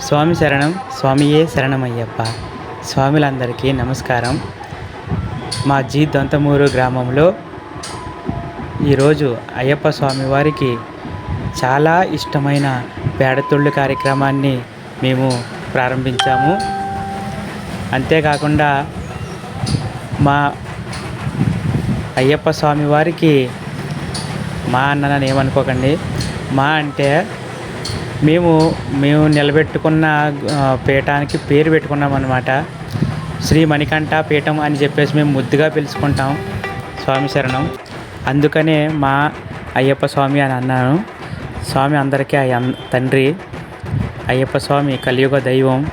స్వామి శరణం స్వామియే శరణమయ్యప్ప. స్వాములందరికీ నమస్కారం. మా జీ దొంతమూరు గ్రామంలో ఈరోజు అయ్యప్ప స్వామి వారికి చాలా ఇష్టమైన పేడతుళ్ళు కార్యక్రమాన్ని మేము ప్రారంభించాము. అంతేకాకుండా మా అయ్యప్ప స్వామి వారికి మా అన్న ఏమనుకోకండి. మా అంటే మేము మేము నిలబెట్టుకున్న పీఠానికి పేరు పెట్టుకున్నాం అనమాట శ్రీ మణికంఠ పీఠం అని చెప్పేసి మేము ముద్దుగా పిలుచుకుంటాం. స్వామి శరణం. అందుకనే మా అయ్యప్ప స్వామి అని అన్నాను. స్వామి అందరికీ అయ్య తండ్రి అయ్యప్ప స్వామి కలియుగ దైవం.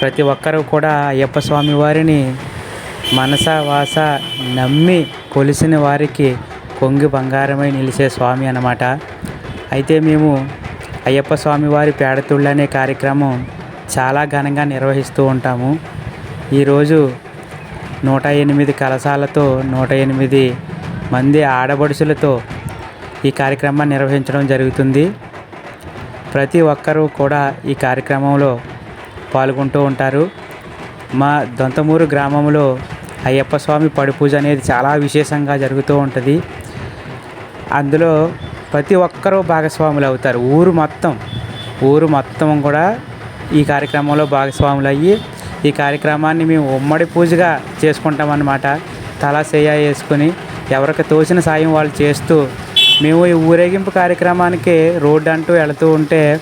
ప్రతి ఒక్కరూ కూడా అయ్యప్ప స్వామి వారిని మనస వాస నమ్మి కొలిసిన వారికి కొంగి బంగారమై నిలిచే స్వామి అన్నమాట. అయితే మేము అయ్యప్ప స్వామి వారి పేడతుళ్ళు అనే కార్యక్రమం చాలా ఘనంగా నిర్వహిస్తూ ఉంటాము. ఈరోజు నూట ఎనిమిది కలశాలతో నూట ఎనిమిది మంది ఆడబడుసులతో ఈ కార్యక్రమాన్ని నిర్వహించడం జరుగుతుంది. ప్రతి ఒక్కరూ కూడా ఈ కార్యక్రమంలో పాల్గొంటూ ఉంటారు. మా దొంతమూరు గ్రామంలో అయ్యప్ప స్వామి పడిపూజ అనేది చాలా విశేషంగా జరుగుతూ ఉంటుంది. అందులో ప్రతి ఒక్కరూ భాగస్వాములు అవుతారు. ఊరు మొత్తం ఊరు మొత్తం కూడా ఈ కార్యక్రమంలో భాగస్వాములు అయ్యి ఈ కార్యక్రమాన్ని మేము ఉమ్మడి పూజగా చేసుకుంటాం అన్నమాట తలా వేసుకొని ఎవరికి తోచిన సాయం వాళ్ళు చేస్తూ మేము ఈ ఊరేగింపు కార్యక్రమానికి రోడ్డు అంటూ వెళుతూ ఉంటే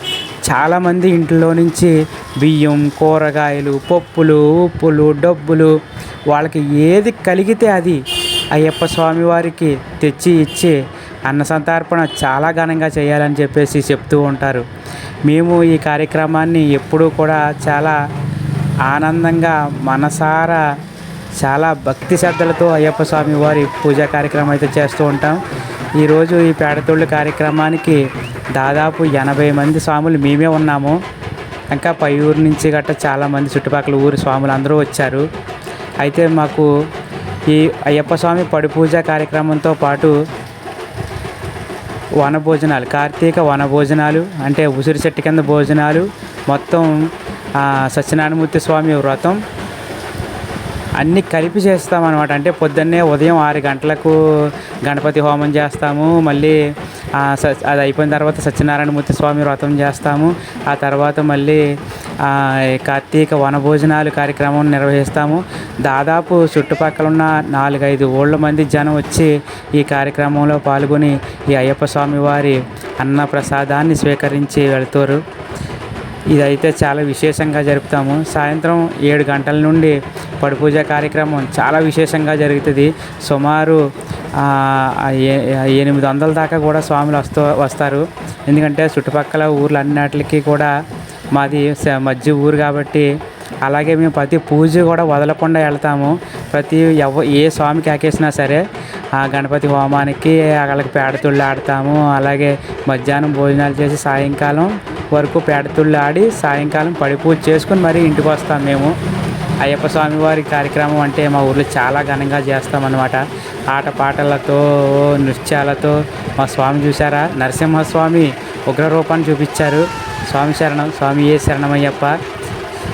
చాలామంది ఇంట్లో నుంచి బియ్యం కూరగాయలు పప్పులు ఉప్పులు డబ్బులు వాళ్ళకి ఏది కలిగితే అది అయ్యప్ప స్వామి వారికి తెచ్చి ఇచ్చి అన్న సంతర్పణ చాలా ఘనంగా చేయాలని చెప్పేసి చెప్తూ ఉంటారు. మేము ఈ కార్యక్రమాన్ని ఎప్పుడూ కూడా చాలా ఆనందంగా మనసారా చాలా భక్తి శ్రద్ధలతో అయ్యప్ప స్వామి వారి పూజా కార్యక్రమం అయితే చేస్తూ ఉంటాం. ఈరోజు ఈ పేడతోళ్ళు కార్యక్రమానికి దాదాపు ఎనభై మంది స్వాములు మేమే ఉన్నాము. ఇంకా పై ఊరు నుంచి గట్ట చాలామంది చుట్టుపక్కల ఊరి స్వాములు అందరూ వచ్చారు. అయితే మాకు ఈ అయ్యప్ప స్వామి పడి పూజ కార్యక్రమంతో పాటు వన భోజనాలు కార్తీక వన భోజనాలు అంటే ఉసిరి చెట్టు కింద భోజనాలు మొత్తం సత్యనారాయణమూర్తి స్వామి వ్రతం. అన్నీ కలిపి చేస్తాం అనమాట అంటే పొద్దున్నే ఉదయం ఆరు గంటలకు గణపతి హోమం చేస్తాము. మళ్ళీ అది అయిపోయిన తర్వాత సత్యనారాయణమూర్తి స్వామి వ్రతం చేస్తాము. ఆ తర్వాత మళ్ళీ కార్తీక వనభోజనాలు కార్యక్రమం నిర్వహిస్తాము. దాదాపు చుట్టుపక్కల ఉన్న నాలుగైదు ఊళ్ళ మంది జనం వచ్చి ఈ కార్యక్రమంలో పాల్గొని ఈ అయ్యప్ప స్వామి వారి అన్న ప్రసాదాన్ని స్వీకరించి వెళ్తారు. ఇదైతే చాలా విశేషంగా జరుపుతాము. సాయంత్రం ఏడు గంటల నుండి పడిపూజ కార్యక్రమం చాలా విశేషంగా జరుగుతుంది. సుమారు ఎనిమిది వందల దాకా కూడా స్వాములు వస్తూ వస్తారు. ఎందుకంటే చుట్టుపక్కల ఊర్లు అన్నిటికీ కూడా మాది మధ్య ఊరు కాబట్టి అలాగే మేము ప్రతి పూజ కూడా వదలకుండా వెళ్తాము. ప్రతి ఎవ ఏ స్వామికి ఆకేసినా సరే ఆ గణపతి హోమానికి వాళ్ళకి పేడతుళ్ళు ఆడతాము. అలాగే మధ్యాహ్నం భోజనాలు చేసి సాయంకాలం వరకు పేడతుళ్ళు ఆడి సాయంకాలం పడి పూజ చేసుకుని మరీ ఇంటికి వస్తాం మేము. అయ్యప్ప స్వామి వారి కార్యక్రమం అంటే మా ఊర్లో చాలా ఘనంగా చేస్తామన్నమాట. ఆటపాటలతో నృత్యాలతో మా స్వామి చూసారా నరసింహస్వామి ఉగ్రరూపాన్ని చూపించారు. స్వామి శరణం స్వామి ఏ శరణమయ్యప్ప?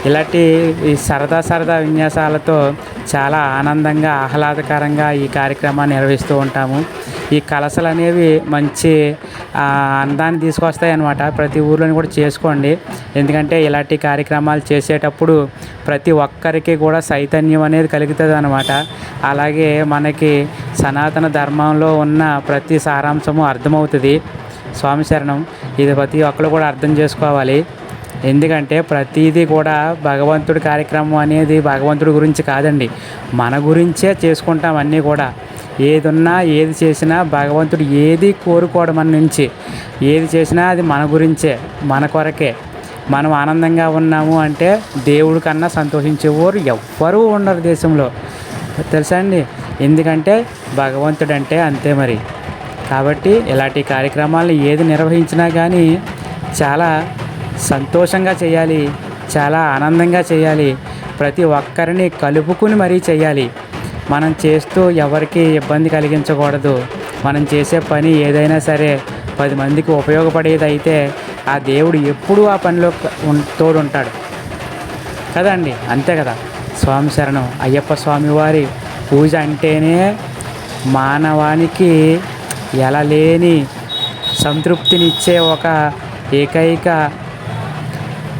ఇలాంటి ఈ సరదా సరదా విన్యాసాలతో చాలా ఆనందంగా ఆహ్లాదకరంగా ఈ కార్యక్రమాన్ని నిర్వహిస్తూ ఉంటాము. ఈ కలసలు అనేవి మంచి అందాన్ని తీసుకొస్తాయి అన్నమాట ప్రతి ఊర్లోని కూడా చేసుకోండి. ఎందుకంటే ఇలాంటి కార్యక్రమాలు చేసేటప్పుడు ప్రతి ఒక్కరికి కూడా చైతన్యం అనేది కలుగుతుంది అనమాట అలాగే మనకి సనాతన ధర్మంలో ఉన్న ప్రతి సారాంశము అర్థమవుతుంది. స్వామి శరణం ఇది ప్రతి ఒక్కరు కూడా అర్థం చేసుకోవాలి. ఎందుకంటే ప్రతిదీ కూడా భగవంతుడి కార్యక్రమం అనేది భగవంతుడి గురించి కాదండి. మన గురించే చేసుకుంటాం అన్నీ కూడా. ఏదున్నా ఏది చేసినా భగవంతుడు ఏది కోరుకోవడం మన నుంచి. ఏది చేసినా అది మన గురించే మన కొరకే. మనం ఆనందంగా ఉన్నాము అంటే దేవుడి కన్నా సంతోషించేవారు ఎవ్వరూ ఉండరు దేశంలో. తెలుసా అండి? ఎందుకంటే భగవంతుడు అంటే అంతే మరి. కాబట్టి ఇలాంటి కార్యక్రమాలను ఏది నిర్వహించినా కానీ చాలా సంతోషంగా చేయాలి చాలా ఆనందంగా చేయాలి. ప్రతి ఒక్కరిని కలుపుకుని మరీ చేయాలి. మనం చేస్తూ ఎవరికి ఇబ్బంది కలిగించకూడదు. మనం చేసే పని ఏదైనా సరే పది మందికి ఉపయోగపడేది అయితే ఆ దేవుడు ఎప్పుడూ ఆ పనిలో తోడు తోడుంటాడు. కదండి? అంతే కదా? స్వామి శరణం అయ్యప్ప స్వామివారి పూజ అంటేనే మానవానికి ఎలా లేని సంతృప్తినిచ్చే ఒక ఏకైక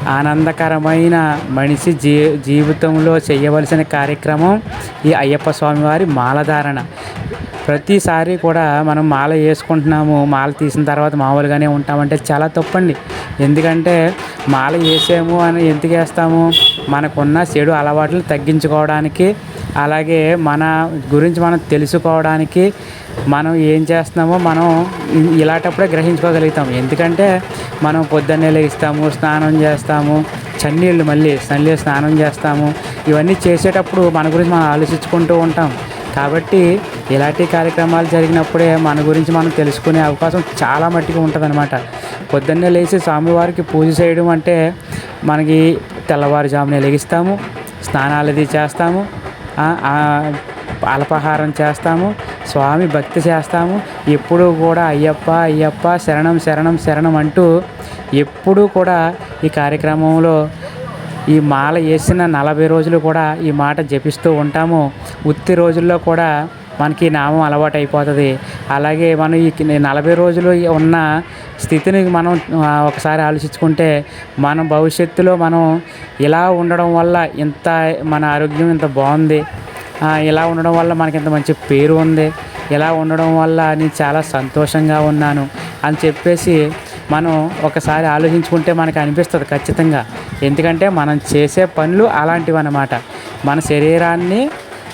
ఆనందకరమైన మనిషి జీ జీవితంలో చేయవలసిన కార్యక్రమం ఈ అయ్యప్ప స్వామివారి మాలధారణ ప్రతిసారి కూడా మనం మాల వేసుకుంటున్నాము మాల తీసిన తర్వాత మామూలుగానే ఉంటామంటే చాలా తప్పండి. ఎందుకంటే మాల వేసాము అని ఎందుకు వేస్తాము? మనకున్న చెడు అలవాట్లు తగ్గించుకోవడానికి అలాగే మన గురించి మనం తెలుసుకోవడానికి మనం ఏం చేస్తున్నామో మనం ఇలాంటప్పుడే గ్రహించుకోగలుగుతాం. ఎందుకంటే మనం పొద్దున్నే లేస్తాము స్నానం చేస్తాము చన్నీళ్ళు మళ్ళీ చన్నీళ్ళు స్నానం చేస్తాము. ఇవన్నీ చేసేటప్పుడు మన గురించి మనం ఆలోచించుకుంటూ ఉంటాం. కాబట్టి ఇలాంటి కార్యక్రమాలు జరిగినప్పుడే మన గురించి మనం తెలుసుకునే అవకాశం చాలా మట్టిగా ఉంటుంది పొద్దున్నే లేచి స్వామివారికి పూజ చేయడం అంటే మనకి తెల్లవారుజామునే లెగిస్తాము స్నానాలు అది చేస్తాము అల్పాహారం చేస్తాము స్వామి భక్తి చేస్తాము. ఎప్పుడూ కూడా అయ్యప్ప అయ్యప్ప శరణం శరణం శరణం అంటూ ఎప్పుడూ కూడా ఈ కార్యక్రమంలో ఈ మాల వేసిన నలభై రోజులు కూడా ఈ మాట జపిస్తూ ఉంటాము. ఉత్తి రోజుల్లో కూడా మనకి ఈ నామం అలవాటు అయిపోతుంది అలాగే మనం ఈ నలభై రోజులు ఉన్న స్థితిని మనం ఒకసారి ఆలోచించుకుంటే మనం భవిష్యత్తులో మనం ఇలా ఉండడం వల్ల ఇంత మన ఆరోగ్యం ఇంత బాగుంది. ఇలా ఉండడం వల్ల మనకి ఇంత మంచి పేరు ఉంది. ఇలా ఉండడం వల్ల నేను చాలా సంతోషంగా ఉన్నాను అని చెప్పేసి మనం ఒకసారి ఆలోచించుకుంటే మనకు అనిపిస్తుంది ఖచ్చితంగా. ఎందుకంటే మనం చేసే పనులు అలాంటివి అన్నమాట మన శరీరాన్ని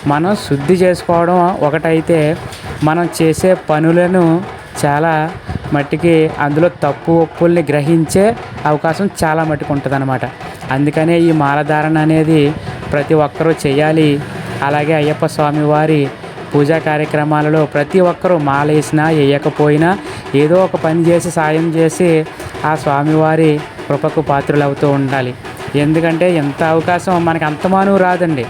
మనం శుద్ధి చేసుకోవడం ఒకటైతే మనం చేసే పనులను చాలా మట్టికి అందులో తప్పు ఒప్పుల్ని గ్రహించే అవకాశం చాలా మట్టుకు ఉంటుంది అందుకనే ఈ మాలధారణ అనేది ప్రతి ఒక్కరూ చేయాలి. అలాగే అయ్యప్ప స్వామి వారి పూజా కార్యక్రమాలలో ప్రతి ఒక్కరూ మాల వేసినా వేయకపోయినా ఏదో ఒక పని చేసి సాయం చేసి ఆ స్వామివారి కృపకు పాత్రలు అవుతూ ఉండాలి. ఎందుకంటే ఎంత అవకాశం మనకి అంతమాను రాదండి.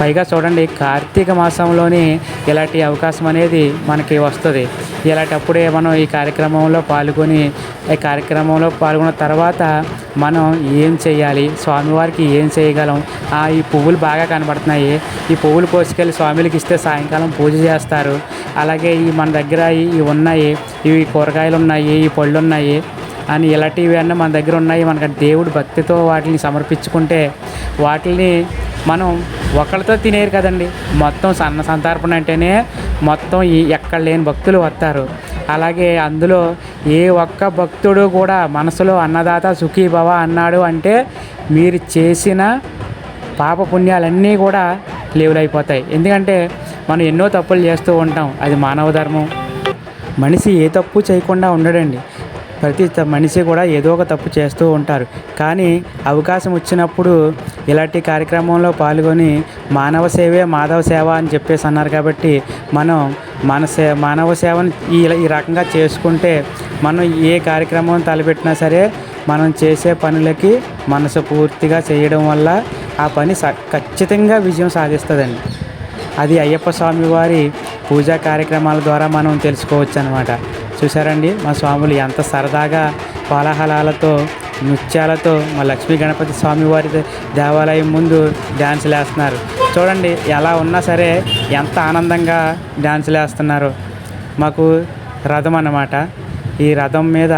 పైగా చూడండి కార్తీక మాసంలోనే ఇలాంటి అవకాశం అనేది మనకి వస్తుంది. ఇలాంటప్పుడే మనం ఈ కార్యక్రమంలో పాల్గొని ఈ కార్యక్రమంలో పాల్గొన్న తర్వాత మనం ఏం చేయాలి స్వామివారికి ఏం చేయగలం ఆ, ఈ పువ్వులు బాగా కనబడుతున్నాయి. ఈ పువ్వులు కోసుకెళ్ళి స్వామికి ఇస్తే సాయంకాలం పూజ చేస్తారు. అలాగే ఈ మన దగ్గర ఈ- ఇవి ఉన్నాయి ఇవి కూరగాయలు ఉన్నాయి ఈ పళ్ళు ఉన్నాయి అని ఇలాంటివి అన్నీ మన దగ్గర ఉన్నాయి. మనకు దేవుడు భక్తితో వాటిని సమర్పించుకుంటే వాటిని మనం ఒకళ్ళతో తినేరు కదండి. మొత్తం సన్న సంతర్పణ అంటేనే మొత్తం ఎక్కడ లేని భక్తులు వస్తారు. అలాగే అందులో ఏ ఒక్క భక్తుడు కూడా మనసులో అన్నదాత సుఖీ భవ అన్నాడు అంటే మీరు చేసిన పాప పుణ్యాలన్నీ కూడా లేవులైపోతాయి. ఎందుకంటే మనం ఎన్నో తప్పులు చేస్తూ ఉంటాం. అది మానవ ధర్మం. మనిషి ఏ తప్పు చేయకుండా ఉండడండి. ప్రతి త- మనిషి కూడా ఏదో ఒక తప్పు చేస్తూ ఉంటారు. కానీ అవకాశం వచ్చినప్పుడు ఇలాంటి కార్యక్రమంలో పాల్గొని మానవ సేవే మాధవ సేవ అని చెప్పేసి అన్నారు కాబట్టి మనం మన సే మానవ సేవను ఈ ఈ రకంగా చేసుకుంటే మనం ఏ కార్యక్రమం తలపెట్టినా సరే మనం చేసే పనులకి మనసు పూర్తిగా చేయడం వల్ల ఆ పని స ఖచ్చితంగా విజయం సాధిస్తుందండి. అది అయ్యప్ప స్వామి వారి పూజా కార్యక్రమాల ద్వారా మనం తెలుసుకోవచ్చు అనమాట చూసారండి మా స్వాములు ఎంత సరదాగా కోలాహలాలతో నృత్యాలతో మా లక్ష్మీ గణపతి స్వామి వారి దేవాలయం ముందు డ్యాన్సులు వేస్తున్నారు. చూడండి ఎలా ఉన్నా సరే ఎంత ఆనందంగా డ్యాన్సులు వేస్తున్నారు. మాకు రథం అన్నమాట. ఈ రథం మీద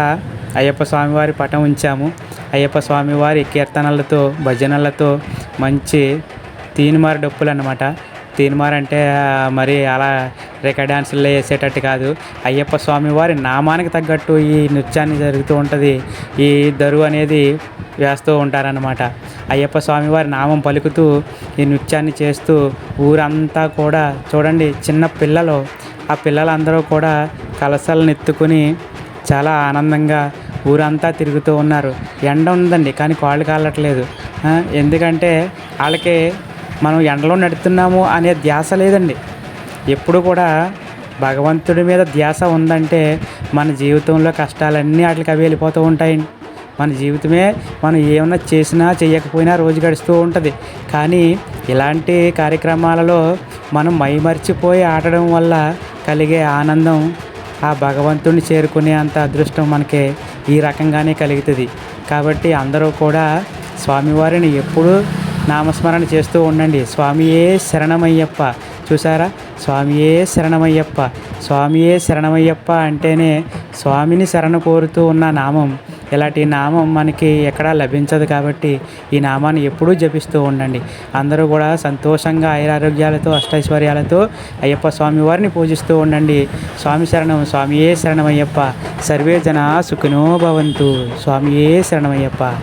అయ్యప్ప స్వామివారి పటం ఉంచాము. అయ్యప్ప స్వామివారి కీర్తనలతో భజనలతో మంచి తీనిమారు డప్పులు అన్నమాట. తీన్మార్ అంటే మరి అలా రేఖ డ్యాన్సుల్లో వేసేటట్టు కాదు. అయ్యప్ప స్వామి వారి నామానికి తగ్గట్టు ఈ నృత్యాన్ని జరుగుతూ ఉంటుంది. ఈ దరువు అనేది వేస్తూ ఉంటారనమాట అయ్యప్ప స్వామి వారి నామం పలుకుతూ ఈ నృత్యాన్ని చేస్తూ ఊరంతా కూడా చూడండి చిన్న పిల్లలు ఆ పిల్లలందరూ కూడా కలసలను ఎత్తుకుని చాలా ఆనందంగా ఊరంతా తిరుగుతూ ఉన్నారు. ఎండ ఉందండి కానీ కాళ్ళు కాలట్లేదు. ఎందుకంటే వాళ్ళకి మనం ఎండలో నడుతున్నాము అనే ధ్యాస లేదండి. ఎప్పుడు కూడా భగవంతుడి మీద ధ్యాస ఉందంటే మన జీవితంలో కష్టాలన్నీ వాటికి అవి వెళ్ళిపోతూ ఉంటాయండి. మన జీవితమే మనం ఏమన్నా చేసినా చేయకపోయినా రోజు గడుస్తూ ఉంటుంది. కానీ ఇలాంటి కార్యక్రమాలలో మనం మైమర్చిపోయి ఆడడం వల్ల కలిగే ఆనందం ఆ భగవంతుడిని చేరుకునే అంత అదృష్టం మనకి ఈ రకంగానే కలుగుతుంది. కాబట్టి అందరూ కూడా స్వామివారిని ఎప్పుడూ నామస్మరణ చేస్తూ ఉండండి. స్వామియే శరణమయ్యప్ప. చూసారా స్వామియే శరణమయ్యప్ప. స్వామియే శరణమయ్యప్ప అంటేనే స్వామిని శరణ కోరుతూ ఉన్న నామం. ఇలాంటి నామం మనకి ఎక్కడా లభించదు కాబట్టి ఈ నామాన్ని ఎప్పుడూ జపిస్తూ ఉండండి. అందరూ కూడా సంతోషంగా ఐరారోగ్యాలతో అష్టైశ్వర్యాలతో అయ్యప్ప స్వామి వారిని పూజిస్తూ ఉండండి. స్వామి శరణం స్వామియే శరణమయ్యప్ప. సర్వే జన సుఖినో భవంతు. స్వామియే శరణమయ్యప్ప.